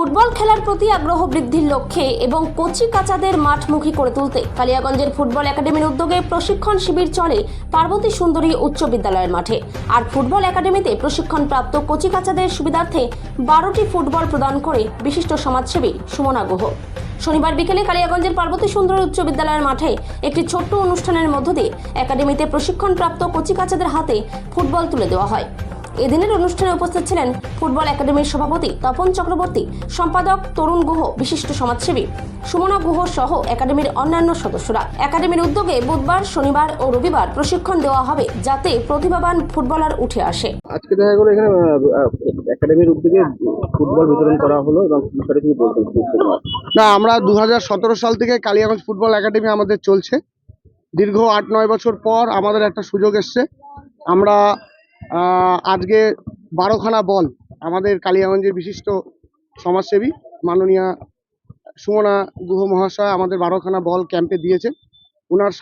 Football খেলার প্রতি আগ্রহ বৃদ্ধির লক্ষ্যে এবং কচি কাচাদের মাঠমুখী করে তুলতে কালিয়াগঞ্জের ফুটবল একাডেমির উদ্যোগে প্রশিক্ষণ শিবির চলে পার্বতী সুন্দরী উচ্চ বিদ্যালয়ের মাঠে। আর ফুটবল একাডেমিতে প্রশিক্ষণপ্রাপ্ত কচি কাচাদের সুবিধার্থে বারোটি ফুটবল প্রদান করে বিশিষ্ট সমাজসেবী সুমনা গুহ। শনিবার বিকেলে কালিয়াগঞ্জের পার্বতী সুন্দরী উচ্চ বিদ্যালয়ের মাঠে একটি ছোট্ট অনুষ্ঠানের মধ্য দিয়ে একাডেমিতে প্রশিক্ষণপ্রাপ্ত কচি কাচাদের হাতে ফুটবল তুলে দেওয়া হয়। এদিনের অনুষ্ঠানে উপস্থিত ছিলেন ফুটবল একাডেমির সভাপতি তপন চক্রবর্তী সম্পাদক তরুণ গুহ বিশিষ্ট সমাজসেবী সুমনা গুহ সহ একাডেমির অন্যান্য সদস্যরা। একাডেমির উদ্যোগে বুধবার শনিবার ও রবিবার প্রশিক্ষণ দেওয়া হবে যাতে প্রতিভাবান ফুটবলার উঠে আসে। আজকে দেখা গেলো এখানে একাডেমির উদ্যোগে ফুটবল বিতরণ করা হলো এবং বিষয়টা না আমরা দু হাজার সতেরো সাল থেকে কালিয়াগঞ্জ ফুটবল একাডেমি আমাদের চলছে। দীর্ঘ আট নয় বছর পর আমাদের একটা সুযোগ এসছে। আমরা আজকে বারোখানা বল আমাদের কালিয়াগঞ্জের বিশিষ্ট সমাজসেবী মাননীয়া সুমনা গুহ মহাশয় আমাদের বারোখানা বল ক্যাম্পে দিয়েছে ওনার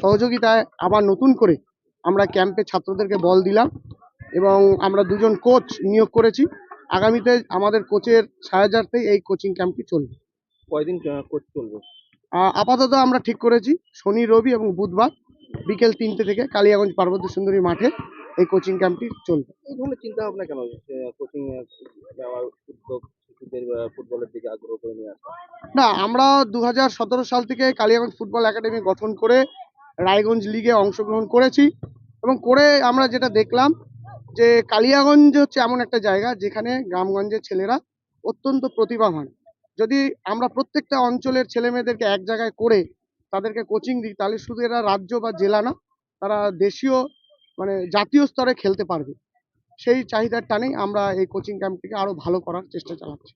সহযোগিতায় আবার নতুন করে আমরা ক্যাম্পে ছাত্রদেরকে বল দিলাম এবং আমরা দুজন কোচ নিয়োগ করেছি। আগামীতে আমাদের কোচের সাহায্যার্থেই এই কোচিং ক্যাম্পটি চলবে। কয়দিন কোচ চলবে? আপাতত আমরা ঠিক করেছি। শনি রবি এবং বুধবার বিকেল তিনটে থেকে কালিয়াগঞ্জ পার্বতী সুন্দরী মাঠে এই কোচিং ক্যাম্পটি চলবে। এই ধরনের চিন্তা ভাবনা কেন কোচিং দেওয়ার উদ্যোগ শিশুদের ফুটবলের দিকে আগ্রহ করে নিয়ে আসা? না আমরা দু হাজার সতেরো সাল থেকে কালিয়াগঞ্জ ফুটবল একাডেমি গঠন করে রায়গঞ্জ লিগে অংশগ্রহণ করেছি এবং করে আমরা যেটা দেখলাম যে কালিয়াগঞ্জ হচ্ছে এমন একটা জায়গা যেখানে গ্রামগঞ্জের ছেলেরা অত্যন্ত প্রতিভাবান। যদি আমরা প্রত্যেকটা অঞ্চলের ছেলে মেয়েদেরকে এক জায়গায় করে তাদেরকে কোচিং দিই তাহলে শুধু এরা রাজ্য বা জেলা না তারা দেশীয় মানে জাতীয় স্তরে খেলতে পারবে। সেই চাহিদার টানেই আমরা এই কোচিং ক্যাম্পটিকে আরও ভালো করার চেষ্টা চালাচ্ছি।